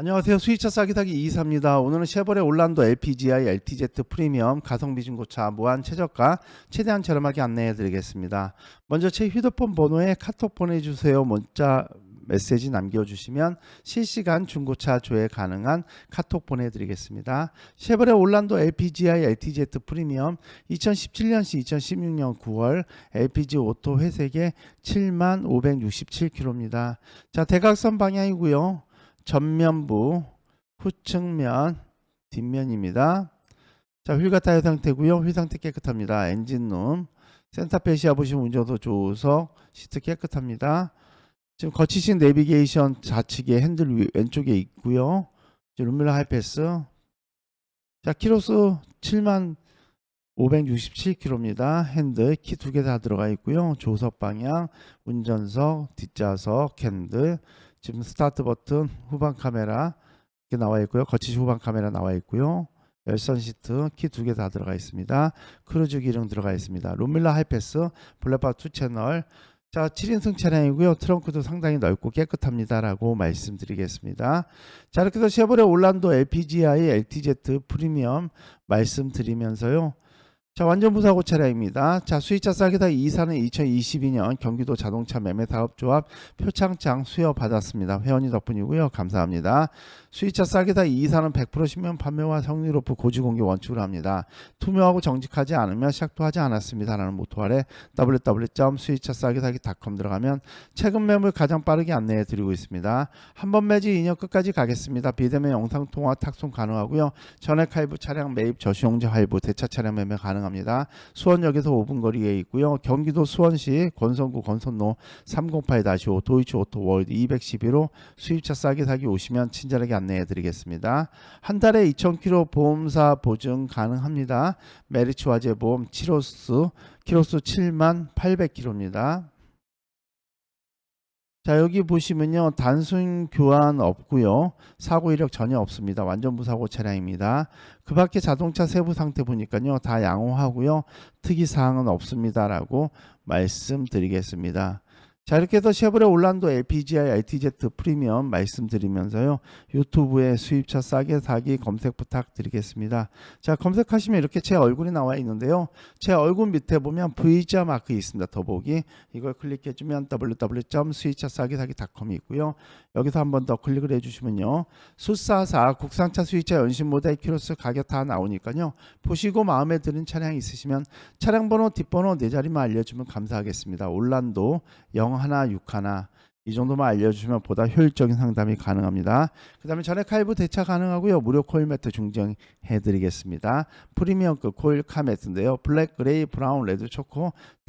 안녕하세요. 수입차 싸기 사기 이사입니다. 오늘은 쉐보레 올란도 LPGI LTZ 프리미엄 가성비 중고차 무한 최저가 최대한 저렴하게 안내해 드리겠습니다. 먼저 제 휴대폰 번호에 카톡 보내주세요. 문자 메시지 남겨주시면 실시간 중고차 조회 가능한 카톡 보내드리겠습니다. 쉐보레 올란도 LPGI LTZ 프리미엄 2017년시 2016년 9월 LPG 오토 회색에 7만 567km입니다. 자 대각선 방향이고요. 전면부, 후측면, 뒷면입니다. 자, 휠과 타이어 상태고요. 휠 상태 깨끗합니다. 엔진룸, 센터페시아 보시면 운전석 조수석, 시트 깨끗합니다. 지금 거치식 내비게이션 좌측에 핸들 위, 왼쪽에 있고요. 룸밀러 하이패스. 자, 키로수 7만 567km입니다. 핸들 키 두 개 다 들어가 있고요. 조석 방향, 운전석, 뒷좌석, 핸들, 지금 스타트 버튼, 후방 카메라 이렇게 나와 있고요. 거치식 후방 카메라 나와 있고요. 열선 시트 키 두 개 다 들어가 있습니다. 크루즈 기능 들어가 있습니다. 룸밀러 하이패스, 블랙바 2 채널. 자, 7인승 차량이고요. 트렁크도 상당히 넓고 깨끗합니다라고 말씀드리겠습니다. 자, 이렇게 해서 쉐보레 올란도 LPGI LTZ 프리미엄 말씀드리면서요. 자, 완전 무사고 차량입니다. 자, 수입차 싸게다 이사는 2022년 경기도 자동차 매매 사업조합 표창장 수여 받았습니다. 회원이 덕분이고요. 감사합니다. 수입차 싸게다 이사는 100% 신면 판매와 성리 높은 고지 공개 원칙으로 합니다. 투명하고 정직하지 않으면 시작도 하지 않았습니다 라는 모토 아래 www.수입차 싸게다기.com 들어가면 최근 매물 가장 빠르게 안내해 드리고 있습니다. 한 번 매지 2년 끝까지 가겠습니다. 비대면 영상 통화 탁송 가능하고요. 전액 할부 차량 매입 저수용제 할부 대차 차량 매매 가능합니다. 수원역에서 5분 거리에 있고요. 경기도 수원시 권선구 권선로 308-5 도이치 오토 월드 211호 수입차 싸게 사기 오시면 친절하게 안내해 드리겠습니다. 한 달에 2,000km 보험사 보증 가능합니다. 메리츠 화재 보험 7호수 키로수 7만 800km입니다. 자 여기 보시면요. 단순 교환 없고요. 사고 이력 전혀 없습니다. 완전 무사고 차량입니다. 그 밖에 자동차 세부 상태 보니까요. 다 양호하고요. 특이 사항은 없습니다 라고 말씀드리겠습니다 자 이렇게 해서 쉐보레 올란도 LPGI LTZ 프리미엄 말씀드리면서요. 유튜브에 수입차 싸게 사기 검색 부탁드리겠습니다. 자 검색하시면 이렇게 제 얼굴이 나와 있는데요. 제 얼굴 밑에 보면 V자 마크 있습니다 더보기. 이걸 클릭해주면 www.수입차 싸게 사기.com이 있고요. 여기서 한 번 더 클릭을 해주시면요. 수사사 국산차 수입차 연신 모델 키로수 가격 다 나오니까요. 보시고 마음에 드는 차량이 있으시면 차량 번호 뒷번호 네 자리만 알려주면 감사하겠습니다. 올란도 0161이 정도만 알려주시면 보다 효율적인 상담이 가능합니다. 그 다음에 전액 할부 대차 가능하고요. 무료 코일 매트 중정해드리겠습니다. 프리미엄급 코일 카 매트인데요. 블랙, 그레이, 브라운, 레드, 초코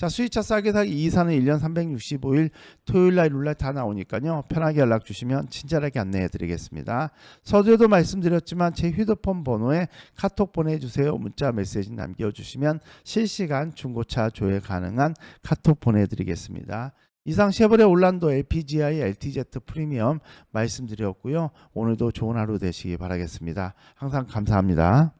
자, 수입차 싸게 사기 이사는 1년 365일 토요일 날 룰렛 다 나오니까요. 편하게 연락 주시면 친절하게 안내해 드리겠습니다. 서두에도 말씀드렸지만 제 휴대폰 번호에 카톡 보내주세요. 문자 메시지 남겨주시면 실시간 중고차 조회 가능한 카톡 보내드리겠습니다. 이상 쉐보레 올란도 LPGI LTZ 프리미엄 말씀드렸고요. 오늘도 좋은 하루 되시기 바라겠습니다. 항상 감사합니다.